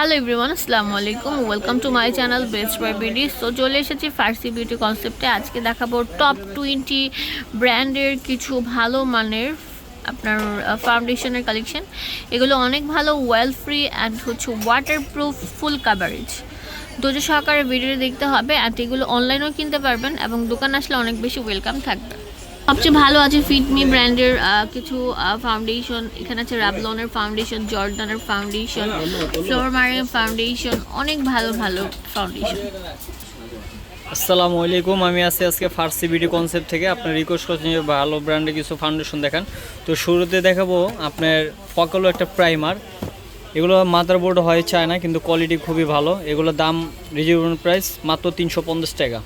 Hello everyone আসসালামু আলাইকুম welcome to my channel best buy BD so চলে এসেছি ফার্সি বিউটি কনসেপ্টে আজকে দেখাবো টপ টোয়েন্টি ব্র্যান্ডের কিছু ভালো মানের আপনার ফাউন্ডেশনের কালেকশন এগুলো অনেক ভালো ওয়েল ফ্রি অ্যান্ড হচ্ছে ওয়াটার প্রুফ ফুল কাভারেজ ধৈর্য সহকারে ভিডিও দেখতে হবে অ্যান্ড এগুলো অনলাইনেও কিনতে পারবেন এবং দোকান আসলে অনেক বেশি ওয়েলকাম থাকবে। সবচেয়ে ভালো আছে ফিটমি ব্র্যান্ডের কিছু ফাউন্ডেশন এখানে আছে র্যাবলনের ফাউন্ডেশন জর্ডানের ফাউন্ডেশন ফ্লোর মারের ফাউন্ডেশন অনেক ভালো ভালো ফাউন্ডেশন আসসালামু আলাইকুম। আমি আছি আজকে ফার্সি বিডি কনসেপ্ট থেকে। আপনার রিকোয়েস্ট করছেন যে ভালো ব্র্যান্ডে কিছু ফাউন্ডেশন দেখান। তো শুরুতে দেখাবো আপনার ফকলো একটা প্রাইমার এগুলো মাদারবোর্ড হয় চায় না কিন্তু কোয়ালিটি খুবই ভালো। এগুলোর দাম রিজনেবল প্রাইস মাত্র তিনশো পঞ্চাশ টাকা।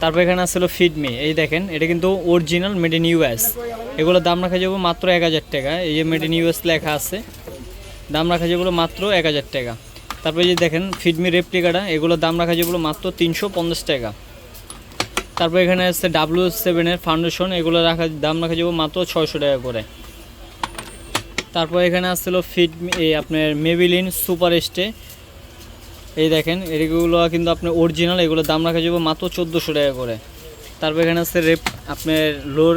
তারপর এখানে আসছিল ফিডমি এই দেখেন, এটা কিন্তু অরিজিনাল মেড ইন ইউএস এগুলোর দাম রাখা যাব মাত্র এক হাজার টাকা। এই যে মেড ইন ইউএস লেখা আছে, দাম রাখা যেগুলো মাত্র এক হাজার টাকা। তারপরে যে দেখেন ফিডমি রেপ্লিকাটা এগুলোর দাম রাখা যেগুলো মাত্র তিনশো পঞ্চাশ টাকা। তারপর এখানে আসছে ডাব্লিউ সেভেনের ফাউন্ডেশন এগুলো রাখা, দাম রাখা যাব মাত্র ছয়শো টাকা করে। তারপর এখানে আসছিল ফিড এই আপনার মেবিলিন সুপার স্টে এই দেখেন, এগুলো কিন্তু আপনার অরিজিনাল এগুলোর দাম রাখা যাবে মাত্র চোদ্দোশো টাকা করে। তারপর এখানে আছে রেপ আপনার লোর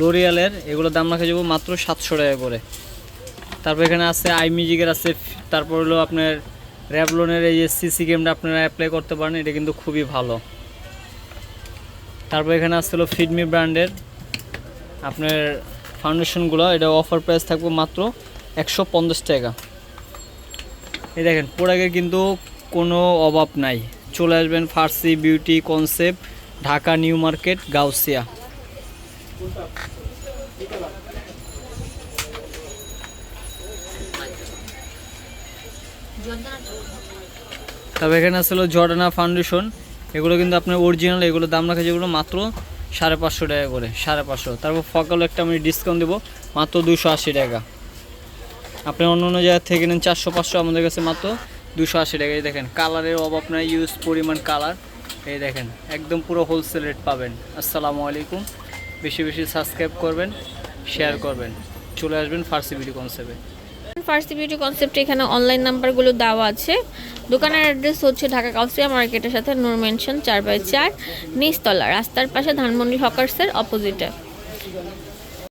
লোরিয়ালের এগুলোর দাম রাখা যাবে মাত্র সাতশো টাকা করে। তারপর এখানে আছে আই মিউজিকের আছে, তারপর হলো আপনার র্যাবলনের এই যে সিসি গেমটা আপনারা অ্যাপ্লাই করতে পারেন, এটা কিন্তু খুবই ভালো। তারপর এখানে আসছিল ফিডমি ব্র্যান্ডের আপনার ফাউন্ডেশনগুলো এটা অফার প্রাইস থাকবে মাত্র একশো পঞ্চাশ টাকা। এই দেখেন প্রোডাক্টের কিন্তু কোনো অভাব নাই। চলে আসবেন Farsi beauty concept, Dhaka, New Market, Gausia. তবে এখানে আসলে জর্ডানা ফাউন্ডেশন। এগুলো কিন্তু আপনার অরিজিনাল এগুলো দাম রাখা যেগুলো মাত্র সাড়ে পাঁচশো টাকা করে, সাড়ে পাঁচশো। তারপর ফকালো একটা আমি ডিসকাউন্ট দেবো, মাত্র দুশো আশি টাকা। আপনি অন্য অন্য জায়গা থেকে নেন চারশো, পাঁচশো আমাদের কাছে মাত্র দুশো আশি টাকা। এই দেখেন, কালারের অভাব নাই ইউজ পরিমাণ কালার। এই দেখেন, একদম পুরো হোলসেল রেট পাবেন। আসসালামু আলাইকুম। বেশি বেশি সাবস্ক্রাইব করবেন শেয়ার করবেন। চলে আসবেন ফার্সি বিডি কনসেপ্টে ফার্সি বিউটি কনসেপ্টে এখানে অনলাইন নাম্বারগুলো দেওয়া আছে। দোকানের অ্যাড্রেস হচ্ছে ঢাকা কাউসিয়া মার্কেটের সাথে নূর মেনশন চার বাই চার, নিচতলা, রাস্তার পাশে ধানমন্ডি হকার্সের অপোজিটে